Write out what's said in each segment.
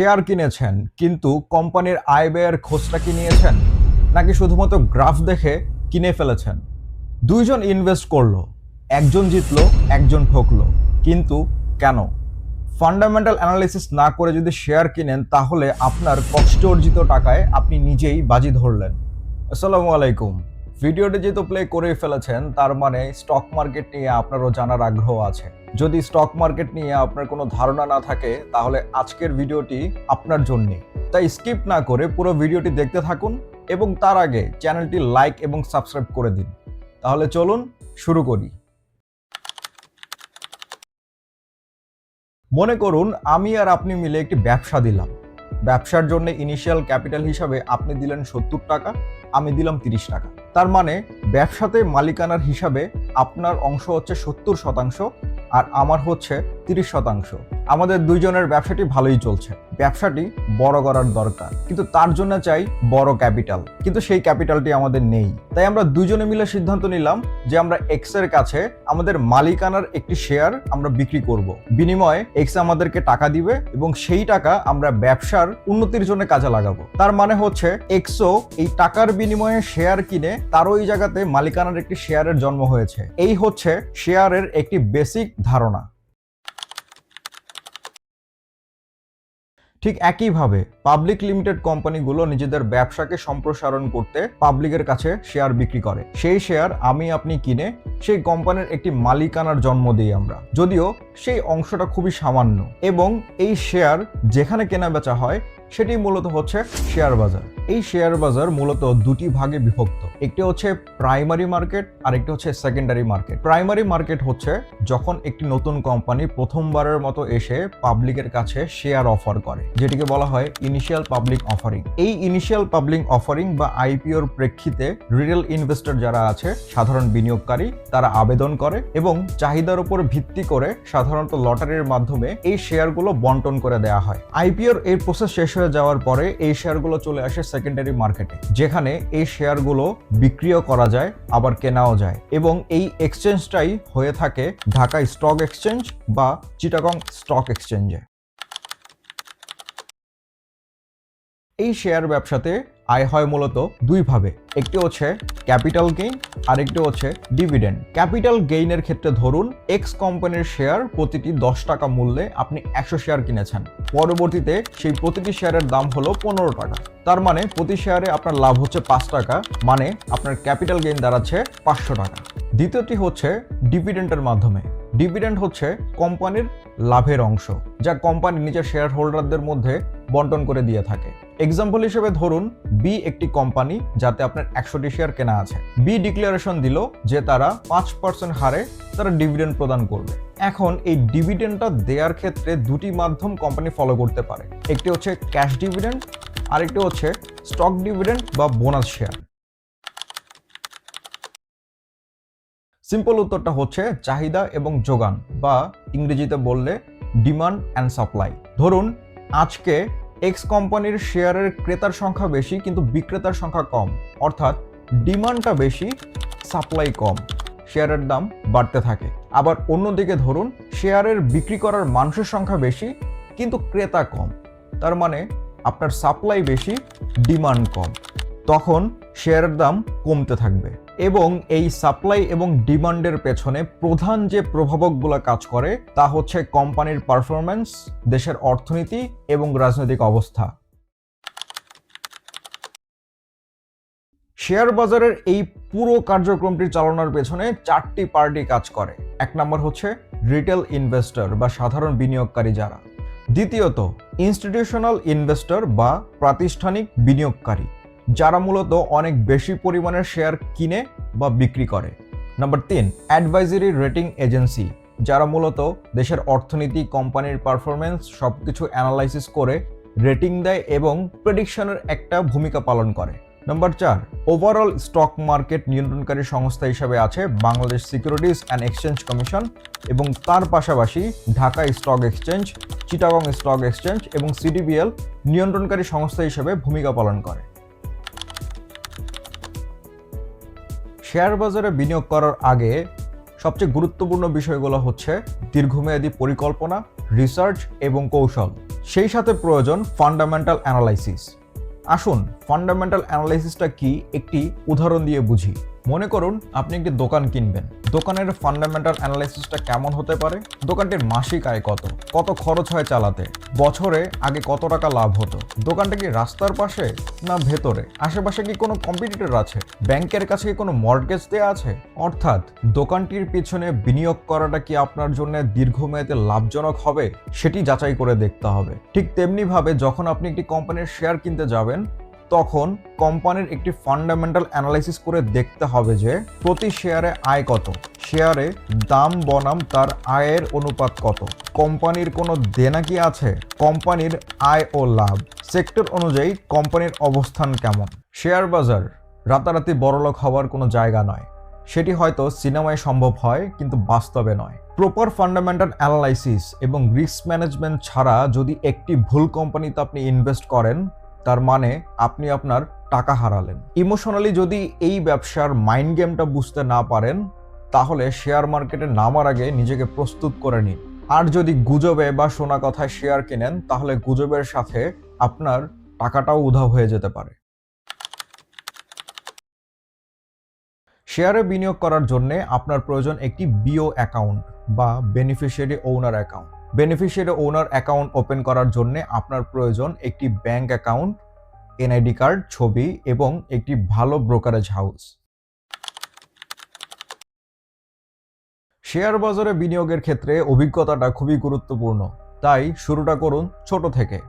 Share কিনেছেন, কিন্তু কোম্পানির আয় ব্যয়ের খোঁজটা কি নিয়েছেন? নাকি শুধুমাত্র গ্রাফ দেখে কিনে ফেলেছেন? দুইজন ইনভেস্ট করল, একজন জিতলো, একজন ঠকলো, কিন্তু কেন? ফান্ডামেন্টাল অ্যানালিসিস না করে যদি শেয়ার কিনেন, তাহলে আপনার কষ্ট অর্জিত টাকায় আপনি নিজেই বাজি ধরলেন। আসসালামু আলাইকুম। ভিডিওটি যেহেতু প্লে করে ফেলেছেন, তার মানে স্টক মার্কেট নিয়ে আপনারও জানার আগ্রহ আছে। যদি স্টক মার্কেট নিয়ে আপনার কোনো ধারণা না থাকে, তাহলে আজকের ভিডিওটি আপনার জন্যে তাই স্কিপ না করে পুরো ভিডিওটি দেখতে থাকুন এবং তার আগে চ্যানেলটি লাইক এবং সাবস্ক্রাইব করে দিন। তাহলে চলুন শুরু করি। মনে করুন, আমি আর আপনি মিলে একটি ব্যবসা দিলাম। ব্যবসার জন্য ইনিশিয়াল ক্যাপিটাল হিসাবে আপনি দিলেন সত্তর টাকা। আমি দিলাম তিরিশ টাকা। তার মানে ব্যবসাতে মালিকানার হিসাবে আপনার অংশ হচ্ছে সত্তর শতাংশ আর আমার হচ্ছে তিরিশ শতাংশ। আমাদের দুইজনের ব্যবসাটি ভালোই চলছে। ব্যবসাটি বড় করার দরকার। কিন্তু তার জন্য চাই বড় ক্যাপিটাল। কিন্তু সেই ক্যাপিটালটি আমাদের নেই। তাই আমরা দুজনে মিলে সিদ্ধান্ত নিলাম যে আমরা এক্সের কাছে আমাদের মালিকানার একটি শেয়ার আমরা বিক্রি করব। বিনিময়ে এক্স আমাদেরকে টাকা দিবে এবং সেই টাকা আমরা ব্যবসার উন্নতির জন্য কাজে লাগাবো। তার মানে হচ্ছে এক্সও এই টাকার বিনিময়ে শেয়ার কিনে তারও ওই জায়গাতে মালিকানার একটি শেয়ারের জন্ম হয়েছে। এই হচ্ছে শেয়ারের একটি বেসিক ধারণা। ঠিক একইভাবে পাবলিক লিমিটেড কোম্পানিগুলো নিজেদের ব্যবসাকে সম্প্রসারণ করতে পাবলিকের কাছে শেয়ার বিক্রি করে। সেই শেয়ার আমি আপনি কিনে সেই কোম্পানির একটি মালিকানার জন্ম দিই আমরা। যদিও সেই অংশটা খুবই সামান্য। এবং এই শেয়ার যেখানে কেনা বেচা হয় সেটি মূলত হচ্ছে শেয়ার বাজার। এই শেয়ার বাজার মূলত দুটি ভাগে বিভক্ত। একটি হচ্ছে প্রাইমারি মার্কেট আর একটি হচ্ছে সেকেন্ডারি মার্কেট। প্রাইমারি মার্কেট হচ্ছে যখন একটি নতুন কোম্পানি প্রথমবারের মতো এসে পাবলিকের কাছে শেয়ার অফার করে, যেটিকে বলা হয় ইনিশিয়াল পাবলিক অফারিং। এই ইনিশিয়াল পাবলিক অফারিং বা আইপিওর প্রেক্ষিতে রিটেল ইনভেস্টর যারা আছে, সাধারণ বিনিয়োগকারী, তারা আবেদন করে এবং চাহিদার উপর ভিত্তি করে সাধারণত লটারির মাধ্যমে এই শেয়ারগুলো বন্টন করে দেওয়া হয়। আইপিওর এই প্রসেস শেষ হয়ে যাওয়ার পরে এই শেয়ারগুলো চলে আসে সেকেন্ডারি মার্কেটে যেখানে এই শেয়ারগুলো বিক্রিও করা যায়, আবার কেনাও যায়। এবং এই এক্সচেঞ্জটাই হয়ে থাকে ঢাকা স্টক এক্সচেঞ্জ বা চিটাগং স্টক এক্সচেঞ্জে এই শেয়ার ব্যবসাতে আয় হয় মূলত দুইভাবে একটি হচ্ছে ক্যাপিটাল গেইন আর একটি হচ্ছে ডিভিডেন্ড ক্যাপিটাল গেইনের ক্ষেত্রে ধরুন এক্স কোম্পানির শেয়ার প্রতিটি দশ টাকা মূল্যে আপনি একশো শেয়ার কিনেছেন। পরবর্তীতে সেই প্রতিটি শেয়ারের দাম হলো পনেরো টাকা। তার মানে প্রতি শেয়ারে আপনার লাভ হচ্ছে পাঁচ টাকা মানে আপনার ক্যাপিটাল গেইন দাঁড়াচ্ছে পাঁচশো টাকা। দ্বিতীয়টি হচ্ছে ডিভিডেন্টের মাধ্যমে। ডিভিডেন্ড হচ্ছে কোম্পানির লাভের অংশ, যা কোম্পানি নিজের শেয়ার হোল্ডারদের মধ্যে বন্টন করে দিয়ে থাকে। এক্সাম্পল হিসেবে ধরুন বি একটি কোম্পানি যাতে আপনার একশোটি শেয়ার কেনা আছে। বি ডিক্লারেশন দিল যে তারা পাঁচ পার্সেন্ট হারে তারা ডিভিডেন্ড প্রদান করবে। এখন এই ডিভিডেন্ডটা দেওয়ার ক্ষেত্রে দুটি মাধ্যম কোম্পানি ফলো করতে পারে। একটি হচ্ছে ক্যাশ ডিভিডেন্ড আরেকটি হচ্ছে স্টক ডিভিডেন্ড বা বোনাস শেয়ার সিম্পল উত্তরটা হচ্ছে চাহিদা এবং যোগান বা ইংরেজিতে বললে ডিমান্ড অ্যান্ড সাপ্লাই ধরুন, আজকে এক্স কোম্পানির শেয়ারের ক্রেতার সংখ্যা বেশি কিন্তু বিক্রেতার সংখ্যা কম। অর্থাৎ ডিমান্ডটা বেশি সাপ্লাই কম। শেয়ারের দাম বাড়তে থাকে। আবার অন্যদিকে ধরুন শেয়ারের বিক্রি করার মানুষের সংখ্যা বেশি কিন্তু ক্রেতা কম। তার মানে আপনার সাপ্লাই বেশি ডিমান্ড কম। তখন শেয়ারের দাম কমতে থাকবে এবং এই সাপ্লাই এবং ডিমান্ডের পেছনে প্রধান যে প্রভাবকগুলো কাজ করে তা হচ্ছে কোম্পানির পারফরম্যান্স, দেশের অর্থনীতি এবং রাজনৈতিক অবস্থা। শেয়ার বাজারের এই পুরো কার্যক্রমটি চালানোর পেছনে চারটি পার্টি কাজ করে। এক নম্বর হচ্ছে রিটেল ইনভেস্টর বা সাধারণ বিনিয়োগকারী যারা। দ্বিতীয়ত, ইনস্টিটিউশনাল ইনভেস্টর বা প্রাতিষ্ঠানিক বিনিয়োগকারী। যারা মূলত অনেক বেশি পরিমাণের শেয়ার কিনে বা বিক্রি করে। নাম্বার তিন অ্যাডভাইজারি রেটিং এজেন্সি যারা মূলত দেশের অর্থনীতি কোম্পানির পারফরমেন্স সব কিছু অ্যানালাইসিস করে রেটিং দেয় এবং প্রেডিকশনের একটা ভূমিকা পালন করে। নাম্বার চার ওভারঅল স্টক মার্কেট নিয়ন্ত্রণকারী সংস্থা হিসাবে আছে Bangladesh securities and exchange commission এবং তার পাশাপাশি Dhaka stock exchange Chittagong stock exchange এবং সিডিবিএল নিয়ন্ত্রণকারী সংস্থা হিসেবে ভূমিকা পালন করে। শেয়ার বাজারে বিনিয়োগ করার আগে সবচেয়ে গুরুত্বপূর্ণ বিষয়গুলো হচ্ছে দীর্ঘমেয়াদী পরিকল্পনা রিসার্চ এবং কৌশল। সেই সাথে প্রয়োজন ফান্ডামেন্টাল অ্যানালাইসিস আসুন ফান্ডামেন্টাল অ্যানালাইসিসটা কি একটি উদাহরণ দিয়ে বুঝি। মনে করুন আপনি একটি দোকান কিনবেন। দোকানের ফান্ডামেন্টাল অ্যানালাইসিসটা কেমন হতে পারে? দোকানটির মাসিক আয় কত? কত খরচ হয় চালাতে? বছরে আগে কত টাকা লাভ হতো? দোকানটা কি রাস্তার পাশে না ভেতরে? আশেপাশে কি কোনো কম্পিটিটর আছে? ব্যাংকের কাছে কি কোনো মর্টগেজ দেওয়া আছে? অর্থাৎ দোকানটির পিছনে বিনিয়োগ করাটা কি আপনার জন্য দীর্ঘমেয়াদে লাভজনক হবে? সেটি যাচাই করে দেখতে হবে। ঠিক তেমনিভাবে যখন আপনি একটি কোম্পানির শেয়ার কিনতে যাবেন তখন কোম্পানির একটি ফান্ডামেন্টাল অ্যানালাইসিস করে দেখতে হবে যে প্রতি শেয়ারে আয় কত। শেয়ারে দাম, বনাম তার আয়ের অনুপাত কত। কোম্পানির কোনো দেনা কি আছে? কোম্পানির আয় ও লাভ। সেক্টর অনুযায়ী কোম্পানির অবস্থান কেমন? শেয়ার বাজার রাতারাতি বড়লোক হওয়ার কোনো জায়গা নয়। সেটি হয়তো সিনেমায় সম্ভব হয়, কিন্তু বাস্তবে নয়। প্রপার ফান্ডামেন্টাল অ্যানালাইসিস এবং রিস্ক ম্যানেজমেন্ট ছাড়া যদি একটি ভুল কোম্পানিতে আপনি ইনভেস্ট করেন তার মানে আপনি আপনার টাকা হারালেন। ইমোশনালি যদি এই ব্যবসার মাইন্ড গেমটা বুঝতে না পারেন, তাহলে শেয়ার মার্কেটে নামার আগে নিজেকে প্রস্তুত করে নিন। আর যদি গুজবে বা শোনা কথায় শেয়ার কেনেন, তাহলে গুজবের সাথে আপনার টাকাটাও উধাও হয়ে যেতে পারে। শেয়ারে বিনিয়োগ করার জন্য আপনার প্রয়োজন একটি বিও অ্যাকাউন্ট বা beneficiary owner account beneficiary owner account open করার জন্য আপনার প্রয়োজন একটি ব্যাংক অ্যাকাউন্ট এনআইডি কার্ড ছবি এবং একটি ভালো ব্রোকারেজ হাউস শেয়ার বাজারে বিনিয়োগের ক্ষেত্রে অভিজ্ঞতাটা খুবই গুরুত্বপূর্ণ। তাই শুরুটা করুন ছোট থেকে।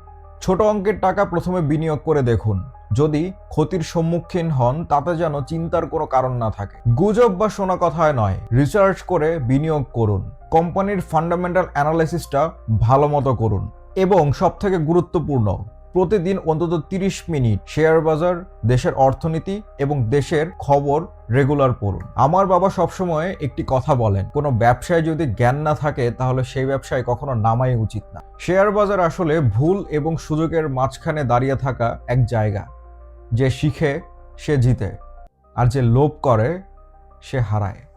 ছোট অঙ্কের টাকা প্রথমে বিনিয়োগ করে দেখুন। যদি ক্ষতির সম্মুখীন হন, তাতে যেন চিন্তার কোনো কারণ না থাকে। গুজব বা শোনা কথায় নয় রিসার্চ করে বিনিয়োগ করুন। কোম্পানির ফান্ডামেন্টাল অ্যানালাইসিসটা ভালো মতো করুন। এবং সবথেকে গুরুত্বপূর্ণ প্রতিদিন অন্তত 30 মিনিট শেয়ার বাজার, দেশের অর্থনীতি এবং দেশের খবর রেগুলার পড়ুন। আমার বাবা সবসময় একটি কথা বলেন, কোনো ব্যবসায় যদি জ্ঞান না থাকে তাহলে সেই ব্যবসায় কখনো নামাই উচিত না। শেয়ার বাজার আসলে ভুল এবং সুযোগের মাঝখানে দাঁড়িয়ে থাকা এক জায়গা। যে শিখে, সে জিতে, আর যে লোভ করে, সে হারায়।